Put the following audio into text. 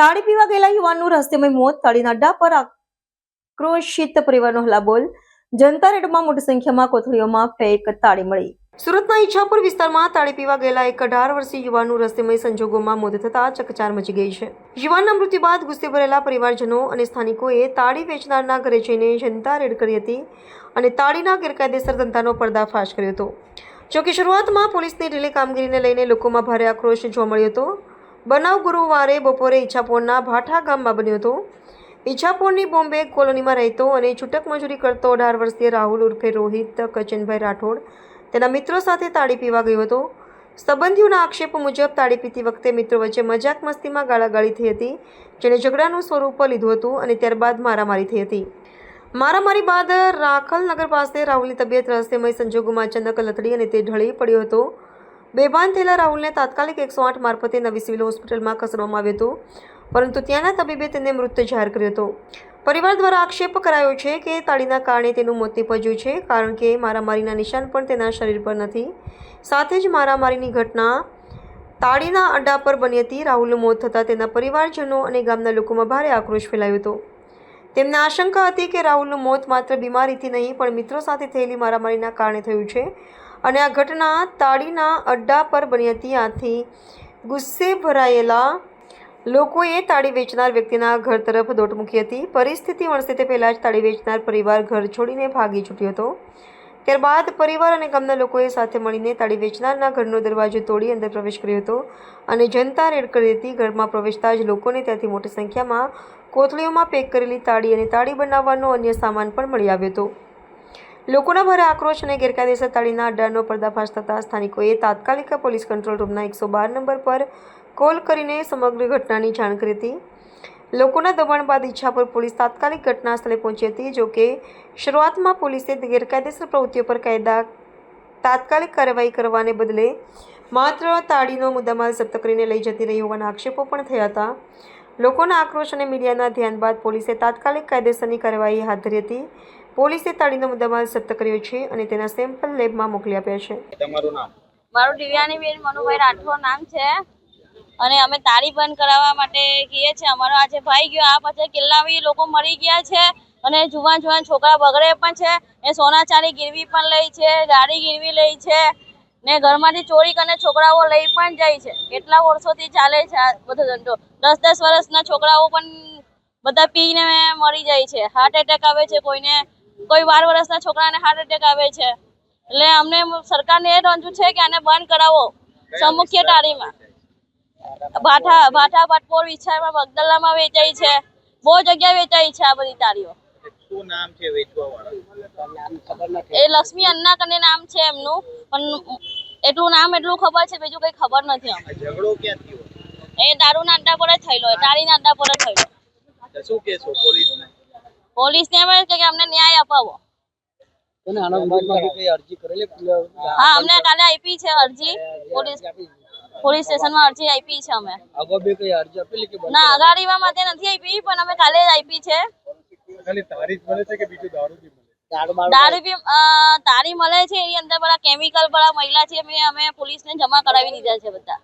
તાળી પીવા ગયેલા યુવાનનું રહસ્યમય મોત, તાળીના અડ્ડા પર આક્રોશિત પરિવારનો હલાબોલ. જનતા રેડમાં મોટી સંખ્યામાં કોથળીઓમાં ફેક તાળી મળી. સુરતના ઈચ્છાપુર વિસ્તારમાં તાળી પીવા ગયેલા એક અઢાર વર્ષીય યુવાનનું રહસ્યમય સંજોગોમાં મોત થતા ચકચાર મચી ગઈ છે. યુવાનના મૃત્યુ બાદ ગુસ્સે ભરેલા પરિવારજનો અને સ્થાનિકોએ તાળી વેચનારના ઘરે જઈને જનતા રેડ કરી હતી અને તાળીના ગેરકાયદેસર ધંધાનો પર્દાફાશ કર્યો હતો. જોકે શરૂઆતમાં પોલીસની ઢીલી કામગીરીને લઈને લોકોમાં ભારે આક્રોશ જોવા મળ્યો હતો. બનાવ ગુરુવારે બપોરે ઈચ્છાપોરના ભાઠા ગામમાં બન્યો હતો. ઈચ્છાપોરની બોમ્બે કોલોનીમાં રહેતો અને છૂટક મજૂરી કરતો અઢાર વર્ષીય રાહુલ ઉર્ફે રોહિત, કચનભાઈ રાઠોડ તેના મિત્રો સાથે તાળી પીવા ગયો હતો. સંબંધીઓના આક્ષેપ મુજબ તાળી પીતી વખતે મિત્રો વચ્ચે મજાક મસ્તીમાં ગાળાગાળી થઈ હતી, જેણે ઝઘડાનું સ્વરૂપ લીધું હતું અને ત્યારબાદ મારામારી થઈ હતી. મારામારી બાદ રાખલ નગર પાસે રાહુલની તબિયત રહસ્યમય સંજોગોમાં અચાનક લથડી અને તે ઢળી પડ્યો હતો. બેભાન થયેલા રાહુલને તાત્કાલિક એકસો આઠ મારફતે નવી સિવિલ હોસ્પિટલમાં ખસેડવામાં આવ્યો હતો, પરંતુ ત્યાંના તબીબે તેને મૃત જાહેર કર્યો હતો. પરિવાર દ્વારા આક્ષેપ કરાયો છે કે તાળીના કારણે તેનું મોત નિપજ્યું છે, કારણ કે મારામારીના નિશાન પણ તેના શરીર પર નથી. સાથે જ મારામારીની ઘટના તાળીના અડ્ડા પર બની હતી. રાહુલનું મોત થતાં તેના પરિવારજનો અને ગામના લોકોમાં ભારે આક્રોશ ફેલાયો હતો. તેમને આશંકા હતી કે રાહુલનું મોત માત્ર બીમારીથી નહીં, પણ મિત્રો સાથે થયેલી મારામારીના કારણે થયું છે. અને આ ઘટના તાળીના અડ્ડા પર બની હતી. આથી ગુસ્સે ભરાયેલા લોકોએ તાળી વેચનાર વ્યક્તિના ઘર તરફ દોટ મૂકી હતી. પરિસ્થિતિ વણસે તે પહેલાં જ તાળી વેચનાર પરિવાર ઘર છોડીને ભાગી છૂટ્યો હતો. ત્યારબાદ પરિવાર અને ગામના લોકોએ સાથે મળીને તાળી વેચનારના ઘરનો દરવાજો તોડી અંદર પ્રવેશ કર્યો હતો અને જનતા રેડ કરી હતી. ઘરમાં પ્રવેશતા જ લોકોને ત્યાંથી મોટી સંખ્યામાં કોથળીઓમાં પેક કરેલી તાળી અને તાળી બનાવવાનો અન્ય સામાન પણ મળી આવ્યો હતો. લોકોના ભારે આક્રોશ અને ગેરકાયદેસર તાળીના અડ્ડાનો પર્દાફાશ થતાં સ્થાનિકોએ તાત્કાલિક પોલીસ કંટ્રોલ રૂમના એકસો બાર નંબર પર કોલ કરીને સમગ્ર ઘટનાની જાણ કરી હતી. લોકોના દબાણ બાદ ઈચ્છાપુર પોલીસ તાત્કાલિક ઘટના સ્થળે પહોંચી હતી, જો કે શરૂઆતમાં પોલીસે ગેરકાયદેસર પ્રવૃત્તિઓ પર કાયદા તાત્કાલિક કાર્યવાહી કરવાને બદલે માત્ર તાળીનો મુદ્દામાલ જપ્ત કરીને લઈ જતી રહી હોવાના આક્ષેપો પણ થયા હતા. લોકોના આક્રોશ અને મીડિયાના ધ્યાન બાદ પોલીસે તાત્કાલિક કાયદેસરની કાર્યવાહી હાથ ધરી હતી. પોલીસે તાળીનો મુદ્દામાલ જપ્ત કર્યો છે અને તેના સેમ્પલ લેબમાં મોકલી આપ્યા છે. તમારું નામ? મારું દિવ્યાનીબેન મનુભાઈ રાઠોડ નામ છે. અને અમે તાળી બંધ કરાવવા માટે કહીએ છીએ. અમારો આજે ભાઈ ગયો. આ પછી કિલ્લાવી લોકો મરી ગયા છે. અને જુવાન જુવાન છોકરા બગડે પણ છે. એ સોના ચાંદી ગીરવી પણ લે છે. ગાડી ગીરવી લે છે. ને ઘરમાંથી ચોરી કરીને છોકરાઓ લઈ પણ જાય છે. કેટલા વર્ષોથી ચાલે છે આ બધો ધંધો. દસ દસ વર્ષના છોકરાઓ પણ બધા પીને મરી જાય છે. હાર્ટ એટેક આવે છે કોઈને. કોઈ બાર વર્ષના છોકરાને હાર્ટ એટેક આવે છે. એટલે અમને સરકારને એ રંજુ છે કે આને બંધ કરાવો. સમુખ્ય ટાળીમાં. ભાઠા ભાઠા ભટપોર વિસ્તારમાં બગદલામાં વેચાય છે. બહુ જગ્યા વેચાય છે આ બધી તાળીઓ શું નામ છે વેચવા વાળા એ લક્ષ્મી અન્ના કને નામ છે એમનું. પણ એટલું નામ એટલું ખબર છે બીજું કઈ ખબર નથી અમને. ઝઘડો ક્યાં થયો? એ દારૂના અડ્ડા પર જ થયેલો તાળીના અડ્ડા પર જ થયેલો શું કેશો પોલીસને? પોલીસને એમ જ કે અમને ન્યાય અપાવો. હા અમને કાલે આપી છે અરજી. પોલીસ પોલીસ સ્ટેશનમાં અરજી આપી છે અમે. ના અગાડીમાં માટે નથી આપી પણ અમે કાલે જ આપી છે. ખાલી મળે છે દારૂ બી મળે? દારૂ દારૂ બી અ, તાળી મળે છે એની અંદર બધા કેમિકલ બધા મહિલા છે અમે અમે પોલીસને જમા કરાવી દીધા છે બધા.